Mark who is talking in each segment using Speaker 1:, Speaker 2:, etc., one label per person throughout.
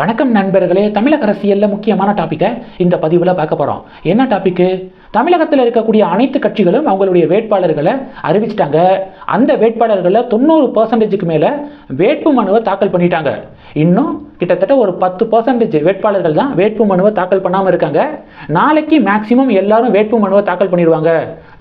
Speaker 1: வணக்கம் நண்பர்களே தமிழக அரசியலில் முக்கியமான டாப்பிக்கை இந்த பதிவில் பார்க்க போகிறோம் என்ன டாப்பிக்கு தமிழகத்தில் இருக்கக்கூடிய அனைத்து கட்சிகளும் அவங்களுடைய வேட்பாளர்களை அறிவிச்சிட்டாங்க. அந்த வேட்பாளர்களில் தொண்ணூறு பர்சன்டேஜுக்கு மேலே வேட்பு மனுவை தாக்கல் பண்ணிட்டாங்க. இன்னும் கிட்டத்தட்ட ஒரு பத்து பர்சன்டேஜ் வேட்பாளர்கள் தான் வேட்பு மனுவை தாக்கல் பண்ணாமல் இருக்காங்க. நாளைக்கு மேக்சிமம் எல்லாரும் வேட்பு மனுவை தாக்கல் பண்ணிடுவாங்க.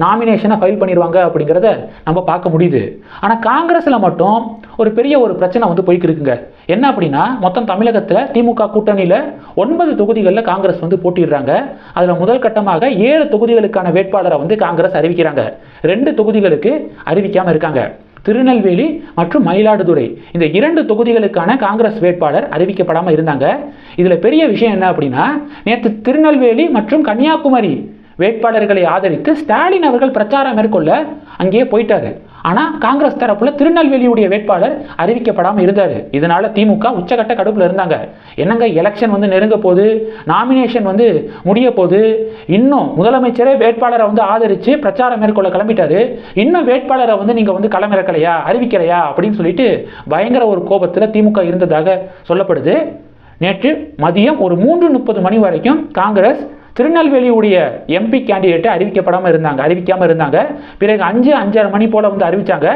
Speaker 1: நாமினேஷனை ஃபைல் பண்ணிடுவாங்க அப்படிங்கிறத நம்ம பார்க்க முடியுது. ஆனால் காங்கிரஸில் மட்டும் ஒரு பெரிய ஒரு பிரச்சனை வந்து போய்க்கிருக்குங்க. என்ன அப்படின்னா மொத்தம் தமிழகத்தில் திமுக கூட்டணியில் ஒன்பது தொகுதிகளில் காங்கிரஸ் வந்து போட்டிடுறாங்க அதில் முதல் கட்டமாக ஏழு தொகுதிகளுக்கான வேட்பாளரை வந்து காங்கிரஸ் அறிவிக்கிறாங்க. ரெண்டு தொகுதிகளுக்கு அறிவிக்காமல் இருக்காங்க. திருநெல்வேலி மற்றும் மயிலாடுதுறை. இந்த இரண்டு தொகுதிகளுக்கான காங்கிரஸ் வேட்பாளர் அறிவிக்கப்படாமல் இருந்தாங்க. இதில் பெரிய விஷயம் என்ன அப்படின்னா நேற்று திருநெல்வேலி மற்றும் கன்னியாகுமரி வேட்பாளர்களை ஆதரித்து ஸ்டாலின் அவர்கள் பிரச்சாரம் மேற்கொள்ள அங்கேயே போயிட்டாரு. ஆனால் காங்கிரஸ் தரப்புல திருநெல்வேலியுடைய வேட்பாளர் அறிவிக்கப்படாமல் இருந்தார். இதனால திமுக உச்சகட்ட கடுப்பில் இருந்தாங்க. என்னங்க எலெக்ஷன் வந்து நெருங்க போது நாமினேஷன் வந்து முடிய போது இன்னும் முதலமைச்சரே வேட்பாளரை வந்து ஆதரித்து பிரச்சாரம் மேற்கொள்ள கிளம்பிட்டாரு. இன்னும் வேட்பாளரை வந்து நீங்கள் வந்து களமிறக்கலையா? அறிவிக்கலையா? அப்படின்னு சொல்லிட்டு பயங்கர ஒரு கோபத்தில் திமுக இருந்ததாக சொல்லப்படுது. நேற்று மதியம் ஒரு மூன்று முப்பது மணி வரைக்கும் காங்கிரஸ் திருநெல்வேலியுடைய எம்பி கேண்டிடேட்டை அறிவிக்கப்படாமல் இருந்தாங்க அறிவிக்காமல் இருந்தாங்க. பிறகு அஞ்சு அஞ்சரை மணி போல் வந்து அறிவித்தாங்க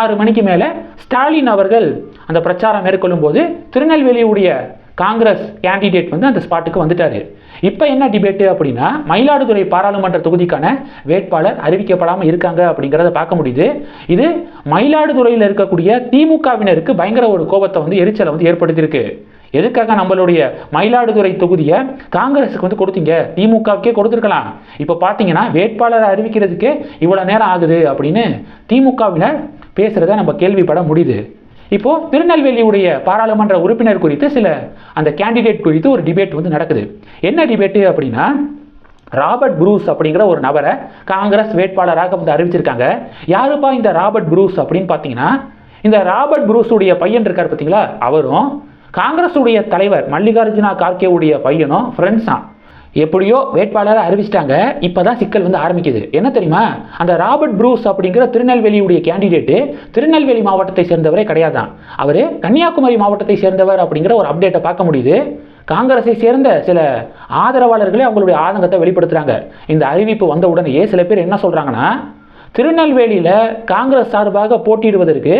Speaker 1: ஆறு மணிக்கு மேலே ஸ்டாலின் அவர்கள் அந்த பிரச்சாரம் மேற்கொள்ளும் போது திருநெல்வேலியுடைய காங்கிரஸ் கேண்டிடேட் வந்து அந்த ஸ்பாட்டுக்கு வந்துட்டாரு. இப்போ என்ன டிபேட்டு அப்படின்னா மயிலாடுதுறை பாராளுமன்ற தொகுதிக்கான வேட்பாளர் அறிவிக்கப்படாமல் இருக்காங்க அப்படிங்கிறத பார்க்க முடியுது. இது மயிலாடுதுறையில் இருக்கக்கூடிய திமுகவினருக்கு பயங்கர ஒரு கோபத்தை வந்து எரிச்சலை வந்து ஏற்படுத்தியிருக்கு. எதுக்காக நம்மளுடைய மயிலாடுதுறை தொகுதியை காங்கிரஸுக்கு வந்து கொடுத்தீங்க? திமுகவுக்கே கொடுத்துருக்கலாம். இப்போ பார்த்தீங்கன்னா வேட்பாளரை அறிவிக்கிறதுக்கு இவ்வளோ நேரம் ஆகுது அப்படின்னு திமுகவினர் பேசுகிறத நம்ம கேள்விப்பட முடியுது. இப்போது திருநெல்வேலியுடைய பாராளுமன்ற உறுப்பினர் குறித்து சில அந்த கேண்டிடேட் குறித்து ஒரு டிபேட் வந்து நடக்குது. என்ன டிபேட்டு அப்படின்னா ராபர்ட் புரூஸ் அப்படிங்கிற ஒரு நபரை காங்கிரஸ் வேட்பாளராக வந்து அறிவிச்சிருக்காங்க. யாருப்பா இந்த ராபர்ட் ப்ரூஸ் அப்படின்னு பார்த்தீங்கன்னா இந்த ராபர்ட் ப்ரூஸுடைய பையன் இருக்கார் பார்த்தீங்களா அவரும் காங்கிரஸுடைய தலைவர் மல்லிகார்ஜுனா கார்கேவுடைய பையனும் ஃப்ரெண்ட்ஸ் தான் எப்படியோ வேட்பாளரை அறிவிச்சிட்டாங்க. இப்போ தான் சிக்கல் வந்து ஆரம்பிக்குது. என்ன தெரியுமா? அந்த ராபர்ட் ப்ரூஸ் அப்படிங்கிற திருநெல்வேலியுடைய கேண்டிடேட்டு திருநெல்வேலி மாவட்டத்தை சேர்ந்தவரே கிடையாதான். அவர் கன்னியாகுமரி மாவட்டத்தை சேர்ந்தவர் அப்படிங்கிற ஒரு அப்டேட்டை பார்க்க முடியுது. காங்கிரஸை சேர்ந்த சில ஆதரவாளர்களே அவங்களுடைய ஆதங்கத்தை வெளிப்படுத்துகிறாங்க இந்த அறிவிப்பு வந்த உடனேயே சில பேர் என்ன சொல்கிறாங்கன்னா திருநெல்வேலியில் காங்கிரஸ் சார்பாக போட்டியிடுவதற்கு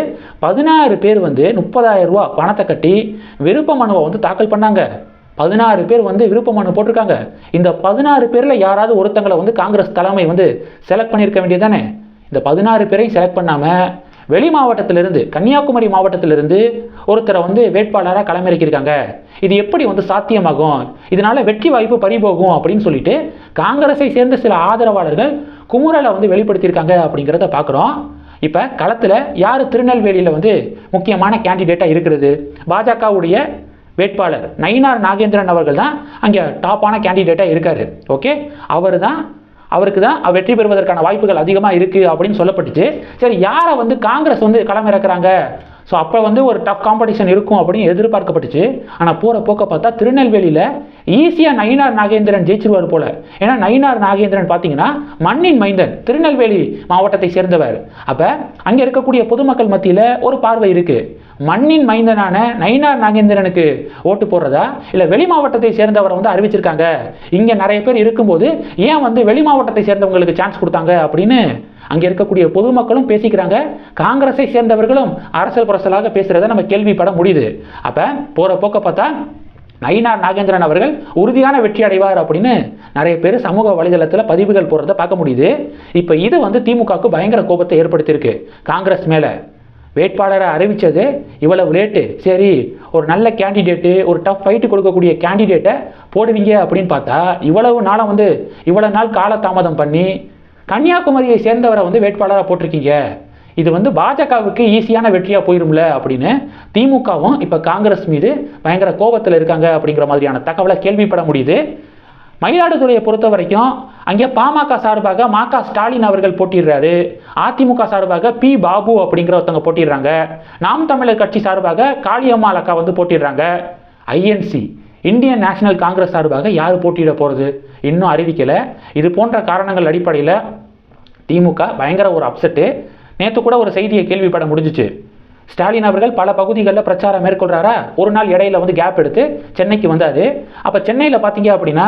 Speaker 1: பதினாறு பேர் வந்து முப்பதாயிரம் ரூபா பணத்தை கட்டி விருப்ப மனுவை வந்து தாக்கல் பண்ணாங்க. பதினாறு பேர் வந்து விருப்ப மனு போட்டிருக்காங்க. இந்த பதினாறு பேரில் யாராவது ஒருத்தங்களை வந்து காங்கிரஸ் தலைமை வந்து செலக்ட் பண்ணியிருக்க வேண்டியதானே இந்த பதினாறு பேரையும் செலக்ட் பண்ணாமல் வெளி மாவட்டத்திலிருந்து கன்னியாகுமரி மாவட்டத்திலிருந்து ஒருத்தரை வந்து வேட்பாளராக களமிறக்கியிருக்காங்க. இது எப்படி வந்து சாத்தியமாகும்? இதனால வெற்றி வாய்ப்பு பறிபோகும் அப்படின்னு சொல்லிட்டு காங்கிரஸை சேர்ந்த சில ஆதரவாளர்கள் குமுறலை வந்து வெளிப்படுத்தியிருக்காங்க அப்படிங்கிறத பார்க்குறோம். இப்போ களத்தில் யார் திருநெல்வேலியில் வந்து முக்கியமான கேண்டிடேட்டாக இருக்கிறது? பாஜகவுடைய வேட்பாளர் நயினார் நாகேந்திரன் அவர்கள் தான் அங்கே டாப்பான கேண்டிடேட்டாக இருக்கார். ஓகே அவர் தான் அவருக்கு தான் வெற்றி பெறுவதற்கான வாய்ப்புகள் அதிகமாக இருக்குது அப்படின்னு சொல்லப்பட்டுச்சு. சரி யாரை வந்து காங்கிரஸ் வந்து களமிறக்குறாங்க? ஸோ அப்போ வந்து ஒரு டஃப் காம்படிஷன் இருக்கும் அப்படின்னு எதிர்பார்க்கப்பட்டுச்சு. ஆனால் போகிற போக்க பார்த்தா திருநெல்வேலியில் ஈஸியாக நயினார் நாகேந்திரன் ஜெயிச்சிருவார் போல. ஏன்னா நயினார் நாகேந்திரன் பார்த்தீங்கன்னா மண்ணின் மைந்தன் திருநெல்வேலி மாவட்டத்தை சேர்ந்தவர். அப்போ அங்கே இருக்கக்கூடிய பொதுமக்கள் மத்தியில் ஒரு பார்வை இருக்குது மண்ணின் மைந்தனான நயினார் நாகேந்திரனுக்கு ஓட்டு போடுறதா? இல்லை வெளி மாவட்டத்தை சேர்ந்தவரை வந்து அறிவிச்சிருக்காங்க? இங்கே நிறைய பேர் இருக்கும்போது ஏன் வந்து வெளி மாவட்டத்தை சேர்ந்தவங்களுக்கு சான்ஸ் கொடுத்தாங்க அப்படின்னு அங்கே இருக்கக்கூடிய பொதுமக்களும் பேசிக்கிறாங்க. காங்கிரஸை சேர்ந்தவர்களும் அரசியல் புரசலாக பேசுகிறத நம்ம கேள்விப்பட முடியுது. அப்போ போகிற போக்க பார்த்தா நயினார் நாகேந்திரன் அவர்கள் உறுதியான வெற்றி அடைவார் அப்படின்னு நிறைய பேர் சமூக வலைதளத்தில் பதிவுகள் போடுறத பார்க்க முடியுது. இப்போ இது வந்து திமுகவுக்கு பயங்கர கோபத்தை ஏற்படுத்தியிருக்கு. காங்கிரஸ் மேலே வேட்பாளரை அறிவித்தது இவ்வளவு லேட்டு சரி ஒரு நல்ல கேண்டிடேட்டு ஒரு டஃப் ஃபைட்டு கொடுக்கக்கூடிய கேண்டிடேட்டை போடுவீங்க அப்படின்னு பார்த்தா இவ்வளவு நாளாக வந்து இவ்வளவு நாள் காலதாமதம் பண்ணி கன்னியாகுமரியை சேர்ந்தவரை வந்து வேட்பாளராக போட்டிருக்கீங்க. இது வந்து பாஜகவுக்கு ஈஸியான வெற்றியாக போயிரும்ல அப்படின்னு திமுகவும் இப்போ காங்கிரஸ் மீது பயங்கர கோபத்தில் இருக்காங்க அப்படிங்கிற மாதிரியான தகவலை கேள்விப்பட முடியுது. மயிலாடுதுறையை பொறுத்த வரைக்கும் அங்கே பாமக சார்பாக மாகா ஸ்டாலின் அவர்கள் போட்டிடுறாரு. அதிமுக சார்பாக பி பாபு அப்படிங்கிற ஒருத்தவங்க போட்டிடுறாங்க. நாம் தமிழர் கட்சி சார்பாக காளியம்மாள் அக்கா வந்து போட்டிடுறாங்க. ஐஎன்சி இந்தியன் நேஷனல் காங்கிரஸ் சார்பாக யார் போட்டியிட போகிறது இன்னும் அறிவிக்கலை. இது போன்ற காரணங்கள் அடிப்படையில் திமுக பயங்கர ஒரு அப்செட்டு நேற்று கூட ஒரு செய்தியை கேள்விப்பட முடிஞ்சிச்சு. ஸ்டாலின் அவர்கள் பல பகுதிகளில் பிரச்சாரம் மேற்கொள்கிறாரா ஒரு நாள் இடையில வந்து கேப் எடுத்து சென்னைக்கு வந்தார். அப்போ சென்னையில் பார்த்தீங்க அப்படின்னா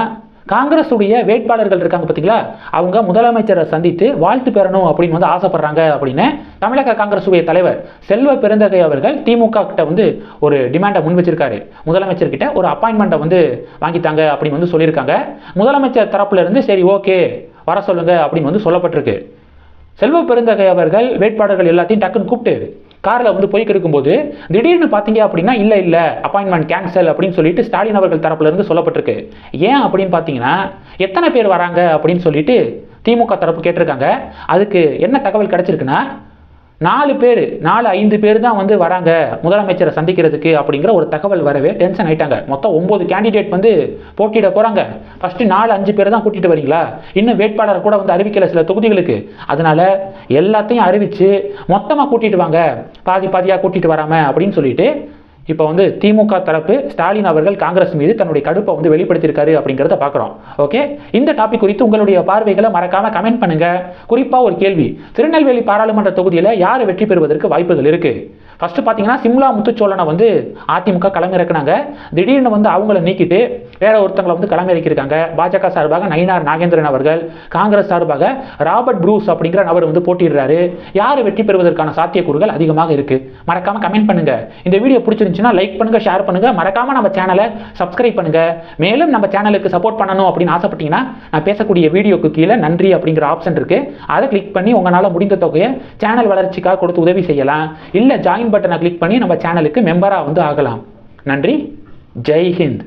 Speaker 1: காங்கிரஸுடைய வேட்பாளர்கள் இருக்காங்க பார்த்தீங்களா அவங்க முதலமைச்சரை சந்தித்து வாழ்த்து பெறணும் அப்படின்னு வந்து ஆசைப்படுறாங்க அப்படின்னு தமிழக காங்கிரஸ் உடைய தலைவர் செல்வ பெருந்தகை அவர்கள் திமுக கிட்ட வந்து ஒரு டிமாண்டை முன் வச்சிருக்காரு. முதலமைச்சர் கிட்ட ஒரு அப்பாயின்மெண்ட்டை வந்து வாங்கித்தாங்க அப்படின்னு வந்து சொல்லியிருக்காங்க. முதலமைச்சர் தரப்புல இருந்து சரி ஓகே வர சொல்லுங்க அப்படின்னு வந்து சொல்லப்பட்டிருக்கு. செல்வ பெருந்தகை அவர்கள் வேட்பாளர்கள் எல்லாத்தையும் டக்குன்னு கூப்பிட்டு காரில் வந்து போய் இருக்கும்போது திடீர்னு பார்த்தீங்க அப்படின்னா இல்லை இல்லை அப்பாயின்மெண்ட் கேன்சல் அப்படின்னு சொல்லிட்டு ஸ்டாலின் அவர்கள் தரப்புலேருந்து சொல்லப்பட்டிருக்கு. ஏன் அப்படின்னு பார்த்தீங்கன்னா எத்தனை பேர் வராங்க அப்படின்னு சொல்லிட்டு திமுக தரப்பு கேட்டிருக்காங்க. அதுக்கு என்ன தகவல் கிடைச்சிருக்குன்னா நாலு பேர் நாலு ஐந்து பேர் தான் வந்து வராங்க முதலமைச்சரை சந்திக்கிறதுக்கு அப்படிங்கிற ஒரு தகவல் வரவே டென்ஷன் ஆயிட்டாங்க. மொத்தம் ஒன்பது கேண்டிடேட் வந்து போட்டியிட போகிறாங்க ஃபஸ்ட்டு நாலு அஞ்சு பேர் தான் கூட்டிகிட்டு வரீங்களா? இன்னும் வேட்பாளர் கூட வந்து அறிவிக்கல சில தொகுதிகளுக்கு. அதனால எல்லாத்தையும் அறிவித்து மொத்தமாக கூட்டிகிட்டு வாங்க. பாதி பாதியாக கூட்டிகிட்டு வராம அப்படின்னு சொல்லிட்டு இப்போ வந்து திமுக தரப்பு ஸ்டாலின் அவர்கள் காங்கிரஸ் மீது தன்னுடைய கடுப்பை வந்து வெளிப்படுத்தியிருக்காரு அப்படிங்கிறத பார்க்குறோம் ஓகே இந்த டாபிக் குறித்து உங்களுடைய பார்வைகளை மறக்காம கமெண்ட் பண்ணுங்க. குறிப்பாக ஒரு கேள்வி. திருநெல்வேலி பாராளுமன்ற தொகுதியில் யார் வெற்றி பெறுவதற்கு வாய்ப்புகள் இருக்கு? ஃபர்ஸ்ட் பார்த்தீங்கன்னா சிம்லா முத்துச்சோழனை வந்து அதிமுக களமிறக்குனாங்க. திடீர்னு வந்து அவங்கள நீக்கிட்டு வேற ஒருத்தங்களை வந்து களமிறக்கியிருக்காங்க. பாஜக சார்பாக நயினார் நாகேந்திரன் அவர்கள் காங்கிரஸ் சார்பாக ராபர்ட் ப்ரூஸ் அப்படிங்கிற நபர் வந்து போட்டிடுறாரு யார் வெற்றி பெறுவதற்கான சாத்தியக்கூறுகள் அதிகமாக இருக்கு? மறக்காமல் கமெண்ட் பண்ணுங்க. இந்த வீடியோ பிடிச்சிருந்துச்சுன்னா லைக் பண்ணுங்கள் ஷேர் பண்ணுங்க. மறக்காம நம்ம சேனலை சப்ஸ்கிரைப் பண்ணுங்க. மேலும் நம்ம சேனலுக்கு சப்போர்ட் பண்ணணும் அப்படின்னு ஆசைப்பட்டீங்கன்னா நான் பேசக்கூடிய வீடியோக்கு கீழே நன்றி அப்படிங்கிற ஆப்ஷன் இருக்கு. அதை கிளிக் பண்ணி உங்களால் முடிந்த தொகையை சேனல் வளர்ச்சிக்காக கொடுத்து உதவி செய்யலாம். இல்லை ஜாயின் பட்டனை கிளிக் பண்ணி நம்ம சேனலுக்கு மெம்பராக வந்து ஆகலாம். நன்றி. ஜெய் ஹிந்த்.